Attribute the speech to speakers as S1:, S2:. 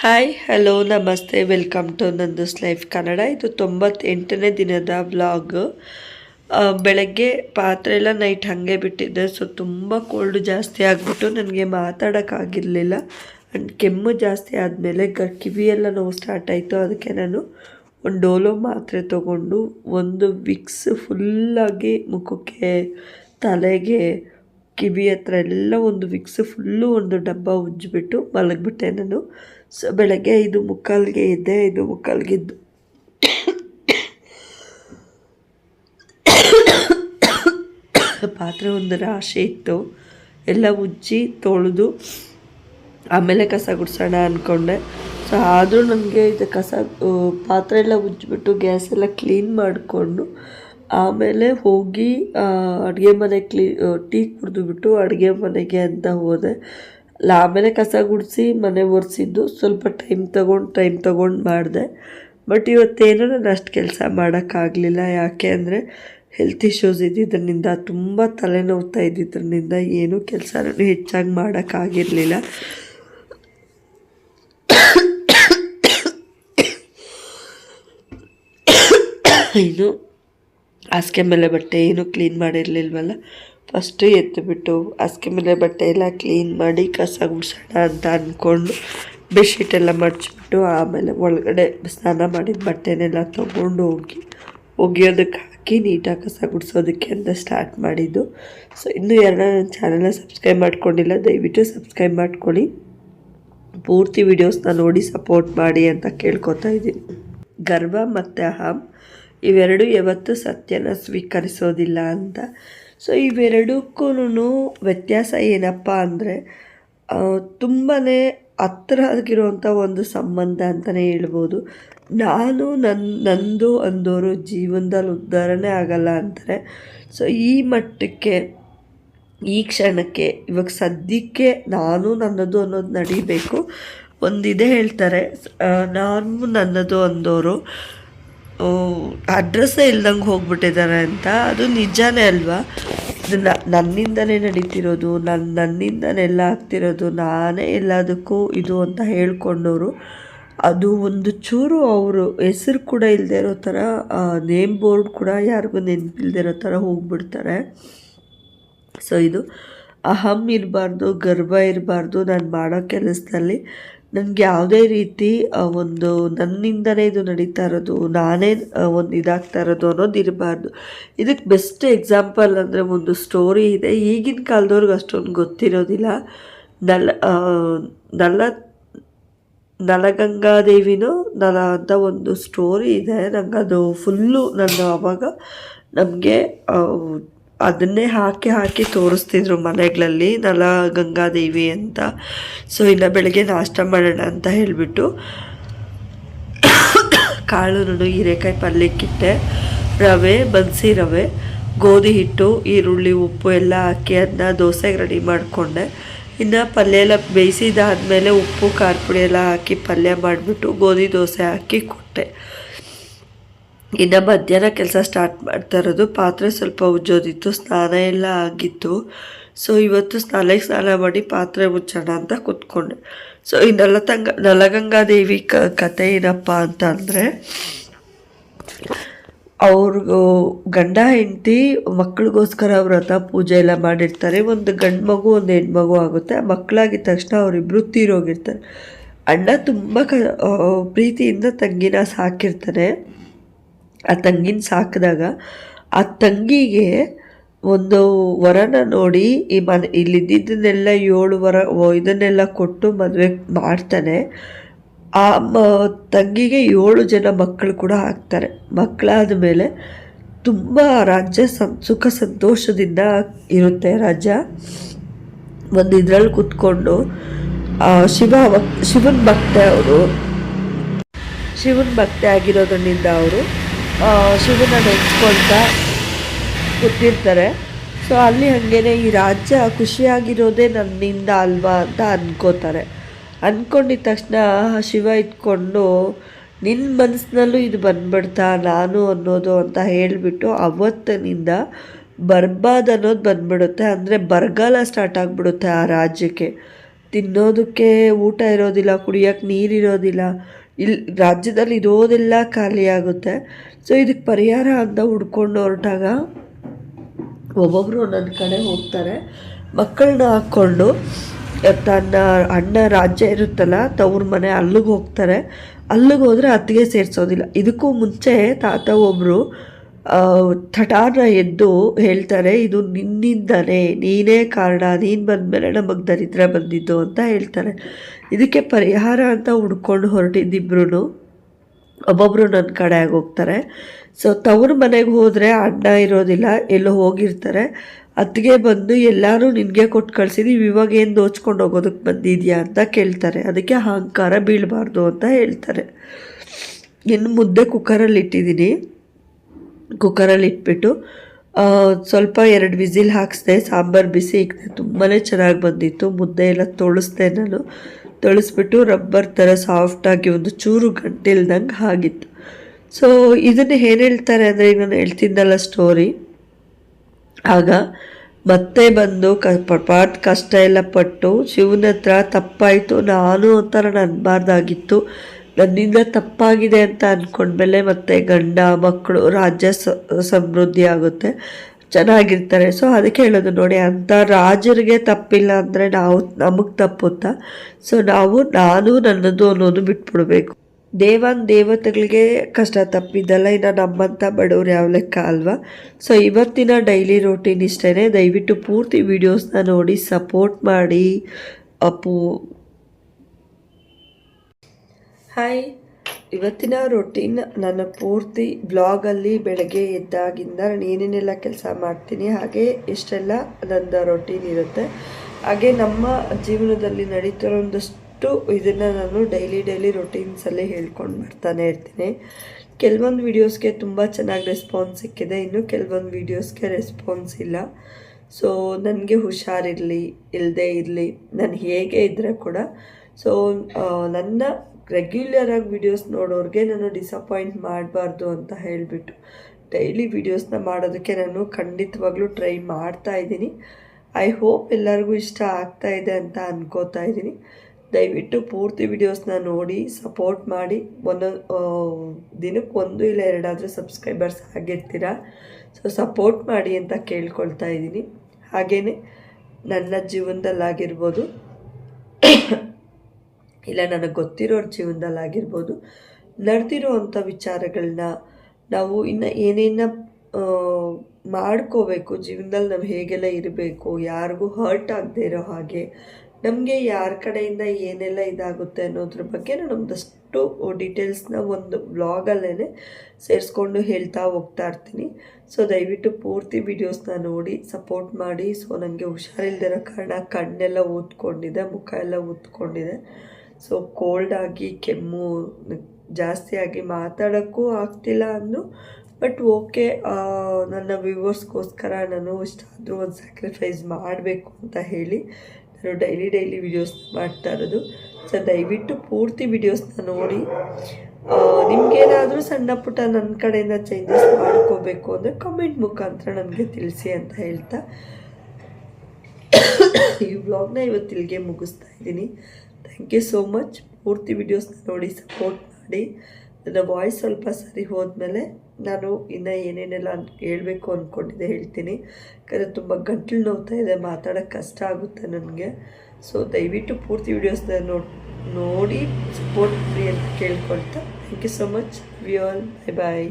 S1: Hi hello ನಮಸ್ತೆ welcome to Nandu's life Kannada ಇದು ತೊಂಬತ್ತೆಂಟನೇ ದಿನದ ವ್ಲಾಗ್ ಬೆಳಗ್ಗೆ ಪಾತ್ರೆ ಎಲ್ಲ ನೈಟ್ ಹಾಗೆ ಬಿಟ್ಟಿದ್ದೆ ಸೊ ತುಂಬ ಕೋಲ್ಡ್ ಜಾಸ್ತಿ ಆಗಿಬಿಟ್ಟು ನನಗೆ ಮಾತಾಡೋಕ್ಕಾಗಿರಲಿಲ್ಲ ಆ್ಯಂಡ್ ಕೆಮ್ಮು ಜಾಸ್ತಿ ಆದಮೇಲೆ ಗ ಕಿವಿಯೆಲ್ಲ ನೋವು ಸ್ಟಾರ್ಟ್ ಆಯಿತು. ಅದಕ್ಕೆ ನಾನು ಒಂದು ಡೋಲೋ ಮಾತ್ರೆ ತೊಗೊಂಡು, ಒಂದು ವಿಕ್ಸ್ ಫುಲ್ಲಾಗಿ ಮುಖಕ್ಕೆ, ತಲೆಗೆ, ಕಿವಿ ಹತ್ರ ಎಲ್ಲ ಒಂದು ವಿಕ್ಸ್ ಫುಲ್ಲು ಒಂದು ಡಬ್ಬ ಉಜ್ಜಿಬಿಟ್ಟು ಮಲಗಿಬಿಟ್ಟೆ ನಾನು. ಸೊ ಬೆಳಗ್ಗೆ ಐದು ಮುಕ್ಕಾಲ್ಗೆ ಇದ್ದೆ ಐದು ಮುಕ್ಕಾಲ್ಗಿದ್ದು ಪಾತ್ರೆ ಒಂದು ರಾಶಿ ಇತ್ತು. ಎಲ್ಲ ಉಜ್ಜಿ ತೊಳೆದು ಆಮೇಲೆ ಕಸ ಗುಡಿಸೋಣ ಅಂದ್ಕೊಂಡೆ ಸೊ ಆದರೂ ನನಗೆ ಇದು ಕಸ ಪಾತ್ರೆ ಎಲ್ಲ ಉಜ್ಜಿಬಿಟ್ಟು ಗ್ಯಾಸ್ ಎಲ್ಲ ಕ್ಲೀನ್ ಮಾಡಿಕೊಂಡು ಆಮೇಲೆ ಹೋಗಿ ಅಡುಗೆ ಮನೆ ಕ್ಲೀ ಟೀ ಕುಡಿದುಬಿಟ್ಟು ಅಡುಗೆ ಮನೆಗೆ ಅಂತ ಹೋದೆ. ಆಮೇಲೆ ಕಸ ಗುಡಿಸಿ, ಮನೆ ಒರೆಸಿದ್ದು, ಸ್ವಲ್ಪ ಟೈಮ್ ತೊಗೊಂಡು ಟೈಮ್ ತೊಗೊಂಡು ಮಾಡಿದೆ. ಬಟ್ ಇವತ್ತೇನು ನಾನು ಅಷ್ಟು ಕೆಲಸ ಮಾಡೋಕ್ಕಾಗಲಿಲ್ಲ. ಯಾಕೆ ಅಂದರೆ ಹೆಲ್ತ್ ಇಶ್ಯೂಸ್ ಇದ್ದಿದ್ದರಿಂದ ತುಂಬ ತಲೆನೋವ್ತಾ ಇದ್ದಿದ್ದರಿಂದ ಏನೂ ಕೆಲಸ ಹೆಚ್ಚಾಗಿ ಮಾಡೋಕ್ಕಾಗಿರಲಿಲ್ಲ. ಇನ್ನು ಹಾಸಿಗೆ ಮೇಲೆ ಬಟ್ಟೆ ಏನು ಕ್ಲೀನ್ ಮಾಡಿರಲಿಲ್ವಲ್ಲ? ಫಸ್ಟು ಎತ್ತಿಬಿಟ್ಟು ಹಾಸಿಗೆ ಮೇಲೆ ಬಟ್ಟೆ ಎಲ್ಲ ಕ್ಲೀನ್ ಮಾಡಿ ಕಸ ಗುಡಿಸೋಣ ಅಂತ ಅಂದ್ಕೊಂಡು ಬೆಡ್ಶೀಟ್ ಎಲ್ಲ ಮಡಚಿಬಿಟ್ಟು ಆಮೇಲೆ ಒಳಗಡೆ ಸ್ನಾನ ಮಾಡಿದ ಬಟ್ಟೆನೆಲ್ಲ ತೊಗೊಂಡು ಹೋಗಿ, ಒಗೆಯೋದಕ್ಕೆ ಹಾಕಿ ನೀಟಾಗಿ ಕಸ ಗುಡಿಸೋದಕ್ಕೆ ಅಂತ ಸ್ಟಾರ್ಟ್ ಮಾಡಿದ್ದು. ಸೊ ಇನ್ನೂ ಯಾರನ್ನ ನನ್ನ ಚಾನಲ್ನ ಸಬ್ಸ್ಕ್ರೈಬ್ ಮಾಡ್ಕೊಂಡಿಲ್ಲ, ದಯವಿಟ್ಟು ಸಬ್ಸ್ಕ್ರೈಬ್ ಮಾಡ್ಕೊಳ್ಳಿ. ಪೂರ್ತಿ ವೀಡಿಯೋಸ್ನ ನೋಡಿ ಸಪೋರ್ಟ್ ಮಾಡಿ ಅಂತ ಕೇಳ್ಕೊತಾ ಇದ್ದೀನಿ. ಗರ್ವ ಮತ್ತು ಅಹಂ. ಇವೆರಡು ಯಾವತ್ತೂ ಸತ್ಯನ ಸ್ವೀಕರಿಸೋದಿಲ್ಲ ಅಂತ. ಸೊ ಇವೆರಡಕ್ಕೂ ವ್ಯತ್ಯಾಸ ಏನಪ್ಪ ಅಂದರೆ ತುಂಬಾ ಹತ್ರ ಆಗಿರುವಂಥ ಒಂದು ಸಂಬಂಧ ಅಂತಲೇ ಹೇಳ್ಬೋದು. ನಾನು ನನ್ನ ನಂದು ಅಂದೋರು ಜೀವನದಲ್ಲಿ ಉದ್ಧಾರನೇ ಆಗಲ್ಲ ಅಂತಾರೆ. ಸೊ ಈ ಮಟ್ಟಕ್ಕೆ, ಈ ಕ್ಷಣಕ್ಕೆ, ಇವಾಗ ಸದ್ಯಕ್ಕೆ ನಾನು ನನ್ನದು ಅನ್ನೋದು ನಡಿಬೇಕು. ಒಂದಿದೆ ಹೇಳ್ತಾರೆ ನಾನು ನನ್ನದು ಅಂದೋರು ಅಡ್ರೆಸ್ಸೇ ಇಲ್ದಂಗೆ ಹೋಗ್ಬಿಟ್ಟಿದ್ದಾರೆ ಅಂತ, ಅದು ನಿಜಾನೇ ಅಲ್ವಾ? ಇದು ನನ್ನಿಂದಲೇ ನಡೀತಿರೋದು ನನ್ನ ನನ್ನಿಂದನೆಲ್ಲ ಆಗ್ತಿರೋದು, ನಾನೇ ಎಲ್ಲದಕ್ಕೂ ಇದು ಅಂತ ಹೇಳ್ಕೊಂಡವರು. ಅದು ಒಂದು ಚೂರು ಅವರು ಹೆಸರು ಕೂಡ ಇಲ್ಲದೆ ಇರೋ ಥರ ನೇಮ್ ಬೋರ್ಡ್ ಕೂಡ ಯಾರಿಗೂ ನೆನಪಿಲ್ಲದೆ ಇರೋ ಥರ ಹೋಗ್ಬಿಡ್ತಾರೆ. ಸೊ, ಇದು ಅಹಂ ಇರಬಾರ್ದು ಗರ್ವ ಇರಬಾರ್ದು ನಾನು ಮಾಡೋ ಕೆಲಸದಲ್ಲಿ. ನನಗೆ ಯಾವುದೇ ರೀತಿ ಒಂದು ನನ್ನಿಂದಲೇ ಇದು ನಡೀತಾ ಇರೋದು, ನಾನೇ ಒಂದು ಇದಾಗ್ತಾ ಇರೋದು ಅನ್ನೋದು ಇರಬಾರ್ದು. ಇದಕ್ಕೆ ಬೆಸ್ಟ್ ಎಕ್ಸಾಂಪಲ್ ಅಂದರೆ ಒಂದು ಸ್ಟೋರಿ ಇದೆ. ಈಗಿನ ಕಾಲದವ್ರಿಗೆ ಅಷ್ಟೊಂದು ಗೊತ್ತಿರೋದಿಲ್ಲ. ನಲ ನಲ, ನಲಗಂಗಾದೇವಿನೂ ನಲಗಂಗಾದೇವಿನೋ ನಲ ಅಂತ ಒಂದು ಸ್ಟೋರಿ ಇದೆ. ನಂಗೆ ಅದು ಫುಲ್ಲು ನನ್ನ ಅವಾಗ ನಮಗೆ ಅದನ್ನೇ ಹಾಕಿ ಹಾಕಿ ತೋರಿಸ್ತಿದ್ರು ಮನೆಗಳಲ್ಲಿ, ನಲ ಗಂಗಾದೇವಿ ಅಂತ. ಸೊ ಇನ್ನು ಬೆಳಗ್ಗೆ ನಾಷ್ಟ ಮಾಡೋಣ ಅಂತ ಹೇಳಿಬಿಟ್ಟು ಕಾಳು ಹೀರೆಕಾಯಿ, ಪಲ್ಯಕ್ಕಿಟ್ಟೆ, ರವೆ, ಬನ್ಸಿ ರವೆ, ಗೋಧಿ ಹಿಟ್ಟು, ಈರುಳ್ಳಿ, ಉಪ್ಪು ಎಲ್ಲ ಹಾಕಿ ಅದನ್ನ ದೋಸೆಗೆ ರೆಡಿ ಮಾಡಿಕೊಂಡೆ. ಇನ್ನು ಪಲ್ಯ ಎಲ್ಲ ಬೇಯಿಸಿದಾದ್ಮೇಲೆ ಉಪ್ಪು, ಖಾರ ಪುಡಿ ಎಲ್ಲ ಹಾಕಿ ಪಲ್ಯ ಮಾಡಿಬಿಟ್ಟು ಗೋಧಿ ದೋಸೆ ಹಾಕಿ ಕೊಟ್ಟೆ. ಇನ್ನು ಮಧ್ಯಾಹ್ನ ಕೆಲಸ ಸ್ಟಾರ್ಟ್ ಮಾಡ್ತಾ ಇರೋದು. ಪಾತ್ರೆ ಸ್ವಲ್ಪ ಉಜ್ಜೋದಿತ್ತು, ಸ್ನಾನ ಎಲ್ಲ ಆಗಿತ್ತು. ಸೊ ಇವತ್ತು ಸ್ನಾನಕ್ಕೆ ಸ್ನಾನ ಮಾಡಿ ಪಾತ್ರೆ ಮುಚ್ಚೋಣ ಅಂತ ಕೂತ್ಕೊಂಡೆ. ಸೊ ಈ ನಲತಂಗ, ನಲಗಂಗಾದೇವಿ ಕ, ಕತೆ ಏನಪ್ಪ ಅಂತ ಅಂದರೆ, ಅವ್ರಿಗೂ ಗಂಡ ಹೆಂಡತಿ ಮಕ್ಕಳಿಗೋಸ್ಕರ ವ್ರತ ಪೂಜೆ ಎಲ್ಲ ಮಾಡಿರ್ತಾರೆ. ಒಂದು ಗಂಡು ಮಗು, ಒಂದು ಹೆಣ್ಮಗು ಆಗುತ್ತೆ. ಆ ಮಕ್ಕಳಾಗಿದ ತಕ್ಷಣ ಅವರಿಬ್ಬರು ತೀರೋಗಿರ್ತಾರೆ. ಅಣ್ಣ ತುಂಬ ಕ ಪ್ರೀತಿಯಿಂದ ತಂಗಿನ ಸಾಕಿರ್ತಾನೆ ಆ ತಂಗಿನ ಸಾಕಿದಾಗ ಆ ತಂಗಿಗೆ ಒಂದು ವರನ ನೋಡಿ ಈ ಮನೆ ಇಲ್ಲಿದ್ದನ್ನೆಲ್ಲ ಏಳು ವರ ಇದನ್ನೆಲ್ಲ ಕೊಟ್ಟು ಮದುವೆ ಮಾಡ್ತಾನೆ. ಆ ಮ, ತಂಗಿಗೆ ಏಳು ಜನ ಮಕ್ಕಳು ಕೂಡ ಆಗ್ತಾರೆ. ಮಕ್ಕಳಾದ ಮೇಲೆ ತುಂಬ ರಾಜ್ಯ ಸಂ, ಸುಖ ಸಂತೋಷದಿಂದ ಇರುತ್ತೆ ರಾಜ ಒಂದು ಇದರಲ್ಲಿ ಕೂತ್ಕೊಂಡು ಶಿವ ಶಿವನ ಭಕ್ತೆ ಅವರು. ಶಿವನ ಭಕ್ತಿ ಆಗಿರೋದ್ರಿಂದ ಅವರು. ಶಿವನ ನೆನೆಸ್ಕೊಳ್ತಾ ಕೂತಿರ್ತಾರೆ. ಸೊ ಅಲ್ಲಿ ಹಾಗೇನೆ ಈ ರಾಜ್ಯ ಖುಷಿಯಾಗಿರೋದೇ ನನ್ನಿಂದ ಅಲ್ವಾ ಅಂತ ಅಂದ್ಕೋತಾರೆ ಅಂದ್ಕೊಂಡಿದ್ದ ತಕ್ಷಣ ಶಿವ ಇಟ್ಕೊಂಡು ನಿನ್ನ ಮನಸ್ಸಿನಲ್ಲೂ ಇದು ಬಂದ್ಬಿಡ್ತಾ ನಾನು ಅನ್ನೋದು ಅಂತ ಹೇಳಿಬಿಟ್ಟು ಅವತ್ತಿನಿಂದ ಬರ್ಬಾದ್ ಅನ್ನೋದು ಬಂದ್ಬಿಡುತ್ತೆ. ಅಂದರೆ ಬರಗಾಲ ಸ್ಟಾರ್ಟ್ ಆಗಿಬಿಡುತ್ತೆ ಆ ರಾಜ್ಯಕ್ಕೆ. ತಿನ್ನೋದಕ್ಕೆ ಊಟ ಇರೋದಿಲ್ಲ ಕುಡಿಯೋಕ್ಕೆ ನೀರು ಇರೋದಿಲ್ಲ ಇಲ್ಲಿ ರಾಜ್ಯದಲ್ಲಿ ಇರೋದೆಲ್ಲ ಖಾಲಿಯಾಗುತ್ತೆ ಸೊ ಇದಕ್ಕೆ ಪರಿಹಾರ ಅಂತ ಹುಡ್ಕೊಂಡು ಹೊರಟಾಗ ಒಬ್ಬೊಬ್ಬರು ನನ್ನ ಕಡೆ ಹೋಗ್ತಾರೆ. ಮಕ್ಕಳನ್ನ ಹಾಕ್ಕೊಂಡು, ತನ್ನ ಅಣ್ಣ ರಾಜ್ಯ ಇರುತ್ತಲ್ಲ, ತವ್ರ ಮನೆ ಅಲ್ಲಿಗೆ ಹೋಗ್ತಾರೆ. ಅಲ್ಲಿಗೆ ಹೋದರೆ ಅತ್ತಿಗೆ ಸೇರಿಸೋದಿಲ್ಲ. ಇದಕ್ಕೂ ಮುಂಚೆ ತಾತ ಒಬ್ಬರು ಥಟಾನ ಎದ್ದು ಹೇಳ್ತಾರೆ, ಇದು ನಿನ್ನಿಂದನೇ ನೀನೇ ಕಾರಣ, ನೀನು ಬಂದಮೇಲೆ ನಮಗೆ ದರಿದ್ರ ಬಂದಿದ್ದು ಅಂತ ಹೇಳ್ತಾರೆ. ಇದಕ್ಕೆ ಪರಿಹಾರ ಅಂತ ಹುಡ್ಕೊಂಡು ಹೊರಟಿದ್ದಿಬ್ರು ಒಬ್ಬೊಬ್ಬರು ನನ್ನ ಕಡೆ ಹೋಗ್ತಾರೆ ಸೊ ತವ್ರ ಮನೆಗೆ ಹೋದರೆ ಅಣ್ಣ ಇರೋದಿಲ್ಲ, ಎಲ್ಲೋ ಹೋಗಿರ್ತಾರೆ. ಅತ್ತಿಗೆ ಬಂದು ಎಲ್ಲರೂ ನಿನಗೆ ಕೊಟ್ಟು ಕಳಿಸಿದೀವಿ, ಇವಾಗ ಏನು ದೋಚ್ಕೊಂಡು ಹೋಗೋದಕ್ಕೆ ಬಂದಿದ್ಯಾ? ಅಂತ ಕೇಳ್ತಾರೆ. ಅದಕ್ಕೆ ಅಹಂಕಾರ ಬೀಳಬಾರ್ದು ಅಂತ ಹೇಳ್ತಾರೆ. ಇನ್ನು ಮುದ್ದೆ ಕುಕ್ಕರಲ್ಲಿ ಇಟ್ಟಿದ್ದೀನಿ ಕುಕ್ಕರಲ್ಲಿ ಇಟ್ಬಿಟ್ಟು ಸ್ವಲ್ಪ ಎರಡು ವಿಸಿಲ್ ಹಾಕಿಸ್ದೆ, ಸಾಂಬಾರು ಬಿಸಿ ಇಕ್ಕಿದೆ ತುಂಬಾ ಚೆನ್ನಾಗಿ ಬಂದಿತ್ತು. ಮುದ್ದೆ ಎಲ್ಲ ತೊಳಸ್ದೆ ನಾನು. ತೊಳಸ್ಬಿಟ್ಟು ರಬ್ಬರ್ ಥರ ಸಾಫ್ಟಾಗಿ ಒಂದು ಚೂರು ಗಂಟಿಲ್ದಂಗೆ ಆಗಿತ್ತು. ಸೊ ಇದನ್ನು ಏನು ಹೇಳ್ತಾರೆ ಅಂದರೆ, ಈಗ ನಾನು ಹೇಳ್ತಿದ್ದಲ್ಲ ಸ್ಟೋರಿ ಆಗ ಮತ್ತೆ ಬಂದು ಕ ಪಾಟ್ ಕಷ್ಟ ಎಲ್ಲ ಪಟ್ಟು ಶಿವನ ಹತ್ರ ತಪ್ಪಾಯಿತು, ನಾನು ಅಂತ ನಾನು ಅನ್ಬಾರ್ದಾಗಿತ್ತು ನನ್ನಿಂದ ತಪ್ಪಾಗಿದೆ ಅಂತ ಅಂದ್ಕೊಂಡ್ಮೇಲೆ ಮತ್ತೆ ಗಂಡ ಮಕ್ಕಳು ರಾಜ್ಯ ಸಮೃದ್ಧಿ ಆಗುತ್ತೆ. ಚೆನ್ನಾಗಿರ್ತಾರೆ. ಸೊ ಅದಕ್ಕೆ ಹೇಳೋದು ನೋಡಿ ಅಂಥ ರಾಜರಿಗೆ ತಪ್ಪಿಲ್ಲ ಅಂದರೆ ನಾವು, ನಮಗೆ ತಪ್ಪುತ್ತಾ? ಸೊ ನಾವು, ನಾನು ನನ್ನದು ಅನ್ನೋದು ಬಿಟ್ಬಿಡ್ಬೇಕು. ದೇವನ್ ದೇವತೆಗಳಿಗೆ ಕಷ್ಟ ತಪ್ಪಿದ್ದಲ್ಲ, ಇನ್ನು ನಮ್ಮಂಥ ಬಡವ್ರು ಯಾವ ಲೆಕ್ಕ ಅಲ್ವಾ? ಸೊ ಇವತ್ತಿನ ಡೈಲಿ ರೂಟೀನ್ ಇಷ್ಟೇ ದಯವಿಟ್ಟು ಪೂರ್ತಿ ವೀಡಿಯೋಸ್ನ ನೋಡಿ ಸಪೋರ್ಟ್ ಮಾಡಿ. ಅಪ್ಪು. ಹಾಯ್. ಇವತ್ತಿನ ರೊಟೀನ್ ನನ್ನ ಪೂರ್ತಿ ಬ್ಲಾಗಲ್ಲಿ ಬೆಳಗ್ಗೆ ಎದ್ದಾಗಿಂದ ನಾನು ಏನೇನೆಲ್ಲ ಕೆಲಸ ಮಾಡ್ತೀನಿ, ಹಾಗೆ ಇಷ್ಟೆಲ್ಲ ನನ್ನ ರೊಟೀನ್ ಇರುತ್ತೆ, ಹಾಗೆ ನಮ್ಮ ಜೀವನದಲ್ಲಿ ನಡೀತಿರೋ ಒಂದಷ್ಟು ಇದನ್ನು ನಾನು ಡೈಲಿ ಡೈಲಿ ರೊಟೀನ್ಸಲ್ಲಿ ಹೇಳ್ಕೊಂಡು ಬರ್ತಾನೆ ಇರ್ತೀನಿ. ಕೆಲವೊಂದು ವೀಡಿಯೋಸ್ಗೆ ತುಂಬ ಚೆನ್ನಾಗಿ ರೆಸ್ಪಾನ್ಸ್ ಸಿಕ್ಕಿದೆ, ಇನ್ನು ಕೆಲವೊಂದು ವೀಡಿಯೋಸ್ಗೆ ರೆಸ್ಪಾನ್ಸ್ ಇಲ್ಲ. ಸೊ ನನಗೆ ಹುಷಾರಿರಲಿ ಇಲ್ಲದೆ ಇರಲಿ, ನಾನು ಹೇಗೆ ಇದ್ದರೆ ಕೂಡ. ಸೊ ನನ್ನ ರೆಗ್ಯುಲರಾಗಿ ವಿಡಿಯೋಸ್ ನೋಡೋರಿಗೆ ನಾನು ಡಿಸಪಾಯಿಂಟ್ ಮಾಡಬಾರ್ದು ಅಂತ ಹೇಳಿಬಿಟ್ಟು ಡೈಲಿ ವಿಡಿಯೋಸ್ನ ಮಾಡೋದಕ್ಕೆ ನಾನು ಖಂಡಿತವಾಗ್ಲೂ ಟ್ರೈ ಮಾಡ್ತಾ ಇದ್ದೀನಿ. ಐ ಹೋಪ್ ಎಲ್ಲರಿಗೂ ಇಷ್ಟ ಆಗ್ತಾ ಇದೆ ಅಂತ ಅನ್ಕೋತಾ ಇದ್ದೀನಿ. ದಯವಿಟ್ಟು ಪೂರ್ತಿ ವಿಡಿಯೋಸ್ನ ನೋಡಿ ಸಪೋರ್ಟ್ ಮಾಡಿ. ಒಂದೊಂದು ದಿನಕ್ಕೆ ಒಂದು ಇಲ್ಲ ಎರಡಾದರೂ ಸಬ್ಸ್ಕ್ರೈಬರ್ಸ್ ಆಗಿರ್ತೀರ ಸೊ ಸಪೋರ್ಟ್ ಮಾಡಿ ಅಂತ ಕೇಳ್ಕೊಳ್ತಾ ಇದ್ದೀನಿ. ಹಾಗೆಯೇ ನನ್ನ ಜೀವನದಲ್ಲಾಗಿರ್ಬೋದು. ಇಲ್ಲ, ನನಗೆ ಗೊತ್ತಿರೋರ ಜೀವನದಲ್ಲಾಗಿರ್ಬೋದು. ನಡೆದಿರೋ ಅಂಥ ವಿಚಾರಗಳನ್ನ ನಾವು ಇನ್ನು ಏನೇನ ಮಾಡ್ಕೋಬೇಕು ಜೀವನದಲ್ಲಿ ನಾವು ಹೇಗೆಲ್ಲ ಇರಬೇಕು, ಯಾರಿಗೂ ಹರ್ಟ್ ಆಗದೆ ಇರೋ ಹಾಗೆ, ನಮಗೆ ಯಾರ ಕಡೆಯಿಂದ ಏನೆಲ್ಲ ಇದಾಗುತ್ತೆ ಅನ್ನೋದ್ರ ಬಗ್ಗೆ ನಾನು ಒಂದಷ್ಟು ಡೀಟೇಲ್ಸ್ನ ಒಂದು ಬ್ಲಾಗಲ್ಲೇ ಸೇರಿಸ್ಕೊಂಡು ಹೇಳ್ತಾ ಹೋಗ್ತಾ ಇರ್ತೀನಿ. ಸೊ ದಯವಿಟ್ಟು ಪೂರ್ತಿ ವೀಡಿಯೋಸ್ನ ನೋಡಿ ಸಪೋರ್ಟ್ ಮಾಡಿ. ಸೊ ನನಗೆ ಹುಷಾರಿಲ್ದಿರೋ ಕಾರಣ ಕಣ್ಣೆಲ್ಲ ಊದ್ಕೊಂಡಿದೆ, ಮುಖ ಎಲ್ಲ ಊದ್ಕೊಂಡಿದೆ. ಸೊ ಕೋಲ್ಡ್ ಆಗಿ, ಕೆಮ್ಮು ಜಾಸ್ತಿಯಾಗಿ ಮಾತಾಡೋಕ್ಕೂ ಆಗ್ತಿಲ್ಲ ಅಂದು ಬಟ್ ಓಕೆ ನನ್ನ ವ್ಯೂವರ್ಸ್ಗೋಸ್ಕರ ನಾನು ಇಷ್ಟಾದರೂ ಒಂದು ಸ್ಯಾಕ್ರಿಫೈಸ್ ಮಾಡಬೇಕು ಅಂತ ಹೇಳಿ ನಾನು ಡೈಲಿ ಡೈಲಿ ವಿಡಿಯೋಸ್ ಮಾಡ್ತಾ ಇರೋದು. ಸೊ ದಯವಿಟ್ಟು ಪೂರ್ತಿ ವಿಡಿಯೋಸ್ನ ನೋಡಿ. ನಿಮಗೇನಾದರೂ ಸಣ್ಣ ಪುಟ್ಟ ನನ್ನ ಕಡೆಯಿಂದ ಚೇಂಜಸ್ ಮಾಡ್ಕೋಬೇಕು ಅಂದರೆ ಕಮೆಂಟ್ ಮುಖಾಂತರ ನನಗೆ ತಿಳಿಸಿ ಅಂತ ಹೇಳ್ತಾ ಈ ವ್ಲಾಗ್ನ ಇವತ್ತಿಲ್ಲಿಗೆ ಮುಗಿಸ್ತಾ ಇದ್ದೀನಿ. ಥ್ಯಾಂಕ್ ಯು ಸೋ ಮಚ್ ಪೂರ್ತಿ ವಿಡಿಯೋಸ್ನ ನೋಡಿ ಸಪೋರ್ಟ್ ಮಾಡಿ. ನನ್ನ ವಾಯ್ಸ್ ಸ್ವಲ್ಪ ಸರಿ ಹೋದ್ಮೇಲೆ ನಾನು ಇನ್ನು ಏನೇನೆಲ್ಲ ಹೇಳಬೇಕು ಅಂದ್ಕೊಂಡಿದ್ದೆ ಹೇಳ್ತೀನಿ. ಯಾಕಂದರೆ ತುಂಬ ಗಂಟಲು ನೋವ್ತಾ ಇದೆ ಮಾತಾಡೋಕ್ಕೆ ಕಷ್ಟ ಆಗುತ್ತೆ ನನಗೆ. ಸೊ ದಯವಿಟ್ಟು ಪೂರ್ತಿ ವಿಡಿಯೋಸ್ನ ನೋಡಿ ನೋಡಿ ಸಪೋರ್ಟ್ ಮಾಡಿ ಅಂತ ಕೇಳ್ಕೊಳ್ತಾ. Thank you so much we all bye bye